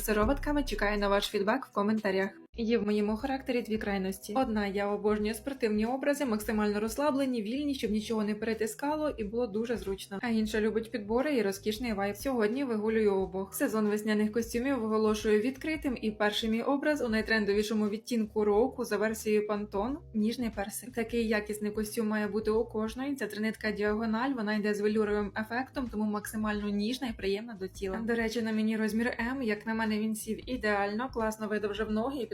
сироватками, чекаю на ваш фідбек в коментарях. Є в моєму характері дві крайності. Одна я обожнюю спортивні образи, максимально розслаблені, вільні, щоб нічого не перетискало і було дуже зручно. А інша любить підбори і розкішний вайб. Сьогодні вигулюю обох. Сезон весняних костюмів оголошую відкритим, і перший мій образ у найтрендовішому відтінку року за версією Pantone – ніжний персик. Такий якісний костюм має бути у кожної. Ця тринитка діагональ, вона йде з велюровим ефектом, тому максимально ніжна і приємна до тіла. До речі, на мені розмір М, як на мене, він сів ідеально, класно видовжив ноги і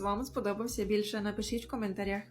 вам сподобався більше? Напишіть в коментарях.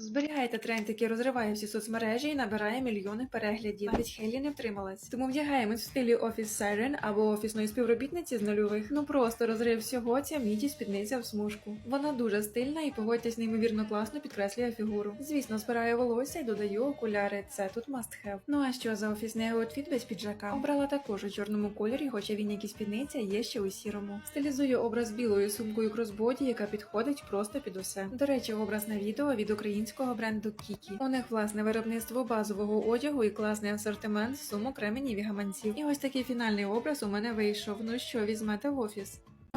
Зберігайте тренд, який розриває всі соцмережі і набирає мільйони переглядів. Навіть Хейлі не втрималась. Тому вдягаємось в стилі офіс Siren або офісної співробітниці з нульових. Ну просто розрив всього ця міді спідниця в смужку. Вона дуже стильна і погодьтесь неймовірно класно підкреслює фігуру. Звісно, збираю волосся і додаю окуляри. Це тут must have. Ну а що за офісний аутфіт без піджака? Обрала також у чорному кольорі, хоча він як і спідниця є ще у сірому. Стилізую образ білою сумкою кросбоді, яка підходить просто під усе. До речі, образ на відео від українського бренду Кікі. У них власне виробництво базового одягу і класний асортимент сумок, ременів і гаманців. І ось такий фінальний образ у мене вийшов. Ну що, візьмете в офіс?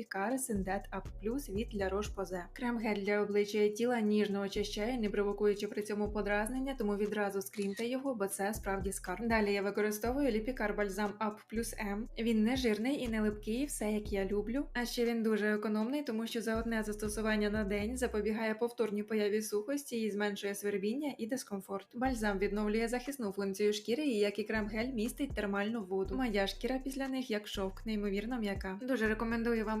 Lipikar Syndet Up Plus від La Roche-Posay. Крем-гель для обличчя і тіла ніжно очищає, не провокуючи при цьому подразнення, тому відразу скріньте його, бо це справді скарб. Далі я використовую Lipikar Balsam Up Plus M. Він не жирний і не липкий, все як я люблю. А ще він дуже економний, тому що за одне застосування на день запобігає повторній появі сухості і зменшує свербіння і дискомфорт. Бальзам відновлює захисну функцію шкіри і як і крем-гель містить термальну воду. Моя шкіра після них як шовк, неймовірно м'яка. Дуже рекомендую вам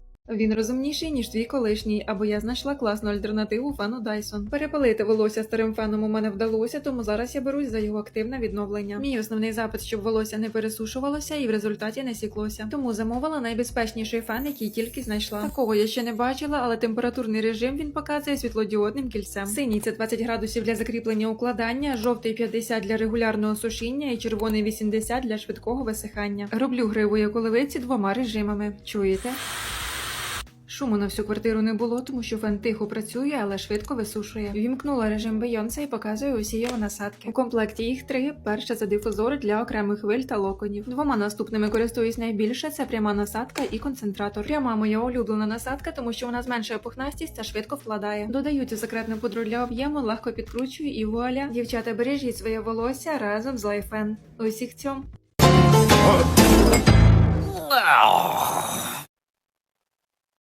Він розумніший, ніж твій колишній, або я знайшла класну альтернативу фену Dyson. Перепалити волосся старим феном у мене вдалося, тому зараз я берусь за його активне відновлення. Мій основний запит, щоб волосся не пересушувалося і в результаті не сіклося. Тому замовила найбезпечніший фен, який тільки знайшла. Такого я ще не бачила, але температурний режим він показує світлодіодним кільцем. Синій це 20 градусів для закріплення укладання, жовтий 50 для регулярного сушіння і червоний 80 для швидкого висихання. Роблю гриву як оливиці двома режимами. Чуєте? Шуму на всю квартиру не було, тому що фен тихо працює, але швидко висушує. Вімкнула режим Бейонсе і показує усі його насадки. У комплекті їх три. Перша це дифузор для окремих хвиль та локонів. Двома наступними користуюсь найбільше. Це пряма насадка і концентратор. Пряма моя улюблена насадка, тому що вона зменшує пухнастість та швидко вкладає. Додаю цю секретну пудру для об'єму, легко підкручую і вуаля. Дівчата, бережіть своє волосся разом з лайфен. Усіх цьом. Wow.